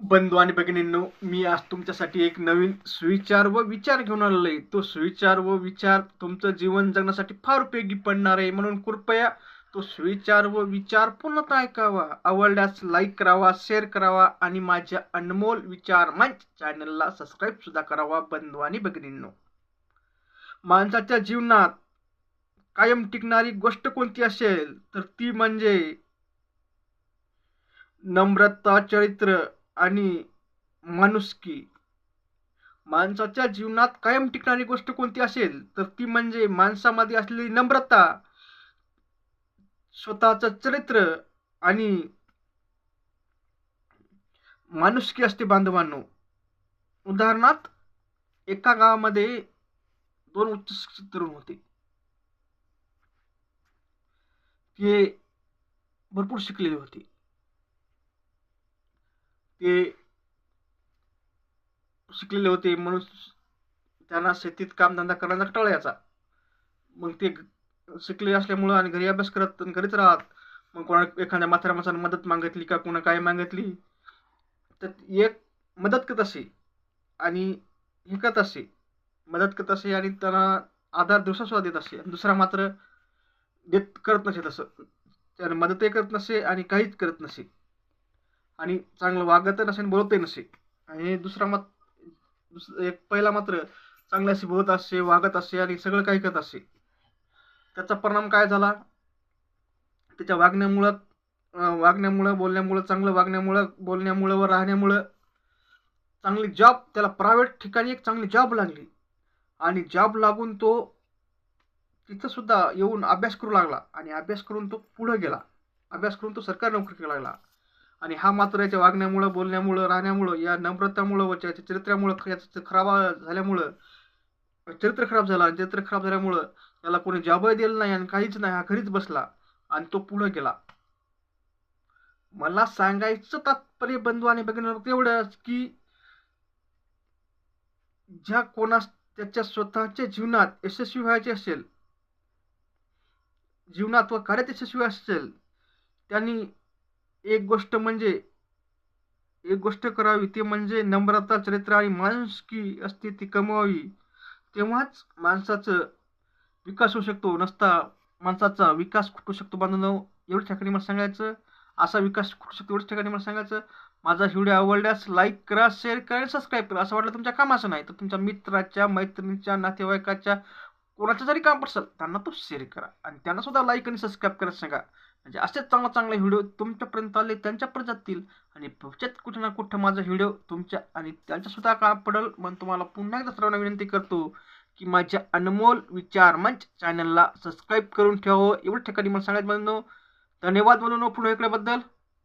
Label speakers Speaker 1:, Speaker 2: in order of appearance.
Speaker 1: बंधू आणि भगिनींनो मी आज तुमच्यासाठी एक नवीन सुविचार व विचार घेऊन आलेलो आहे. तो सुविचार व विचार तुमचं जीवन जगण्यासाठी फार उपयोगी पडणार आहे. म्हणून कृपया तो सुविचार व विचार पूर्णतः ऐकावा. आवडल्यास लाईक करावा शेअर करावा आणि माझ्या अनमोल विचार मंच चॅनलला सबस्क्राईब सुद्धा करावा बंधू आणि भगिनींनो. माणसाच्या जीवनात कायम टिकणारी गोष्ट कोणती असेल तर ती म्हणजे नम्रता चरित्र आणि माणुसकी. माणसाच्या जीवनात कायम टिकणारी गोष्ट कोणती असेल तर ती म्हणजे माणसामध्ये असलेली नम्रता स्वतःचं चरित्र आणि माणुसकी असते बांधवांनो. उदाहरणार्थ एका गावामध्ये दोन उच्च शिक्षित तरुण होते. ते भरपूर शिकलेले होते. ते शिकलेले होते म्हणून त्यांना शेतीत कामधंदा करण्याचा कंटाळा यायचा मग ते शिकले असल्यामुळं आणि घरी अभ्यास करत घरीच राहत. मग कोणा एखाद्या म्हाताऱ्या माणसानं मदत मागितली का कोणा काय मागितली तर एक मदत करत असे आणि हे करत असे. मदत करत असे आणि त्यांना आधार दिवसासुद्धा देत असे. आणि दुसरा मात्र देत करत नसे तसं. त्याने मदतही करत नसे आणि काहीच करत नसे. आणि चांगलं वागत नसे आणि बोलतही नसे. आणि दुसरा मात दुस एक पहिला मात्र चांगले असे बोलत असे वागत असे आणि सगळं काही करत असे. त्याचा परिणाम काय झाला? त्याच्या वागण्यामुळं वागण्यामुळं बोलण्यामुळं चांगलं वागण्यामुळं बोलण्यामुळं व राहण्यामुळं चांगली जॉब त्याला प्रायव्हेट ठिकाणी एक चांगली जॉब लागली. आणि जॉब लागून तो तिथं सुद्धा येऊन अभ्यास करू लागला. आणि अभ्यास करून तो पुढं गेला. अभ्यास करून तो सरकारी नोकरी करायला लागला. आणि हा मात्र याच्या वागण्यामुळं बोलण्यामुळं राहण्यामुळं या नम्रतामुळं व त्याच्या चरित्र्यामुळं याचं खराब झाल्यामुळं चरित्र खराब झालं आणि चरित्र खराब झाल्यामुळं त्याला कोणी जॉबही दिलं नाही आणि काहीच नाही हा घरीच बसला आणि तो पुढं गेला. मला सांगायचं तात्पर्य बंधू आणि भगिनींनो एवढंच की ज्या कोणास त्याच्या स्वतःच्या जीवनात यशस्वी व्हायचे असेल जीवनात व कार्यात यशस्वी असेल त्यांनी एक गोष्ट म्हणजे एक गोष्ट करावी ते म्हणजे नम्रता चरित्र आणि माणुसकी असते ती कमवावी. तेव्हाच माणसाचं विकास होऊ शकतो नसता माणसाचा विकास खुटू शकतो. बांधव एवढ्या ठिकाणी मला सांगायचं असा विकास खुटू शकतो एवढ्या ठिकाणी मला सांगायचं माझा व्हिडिओ आवडल्यास लाईक करा शेअर करा आणि सबस्क्राईब करा. असं वाटलं तुमच्या कामाचं नाही तर तुमच्या मित्राच्या मैत्रिणीच्या नातेवाईकाच्या कोणाचं जरी काम असेल त्यांना तो शेअर करा. आणि त्यांना सुद्धा लाईक आणि सबस्क्राईब करायला सांगा. म्हणजे असेच चांगला चांगले व्हिडिओ तुमच्यापर्यंत आले त्यांच्यापर्यंत जातील आणि भविष्यात कुठं ना कुठं माझा व्हिडिओ तुमच्या आणि त्यांच्यासुद्धा का काम पडेल. म्हणून तुम्हाला पुन्हा एकदा सर्वांना विनंती करतो की माझ्या अनमोल विचार मंच चॅनलला सबस्क्राईब करून ठेवावं एवढ्या ठिकाणी मला सांगायचं म्हणून धन्यवाद म्हणून पुन्हा ऐकल्याबद्दल.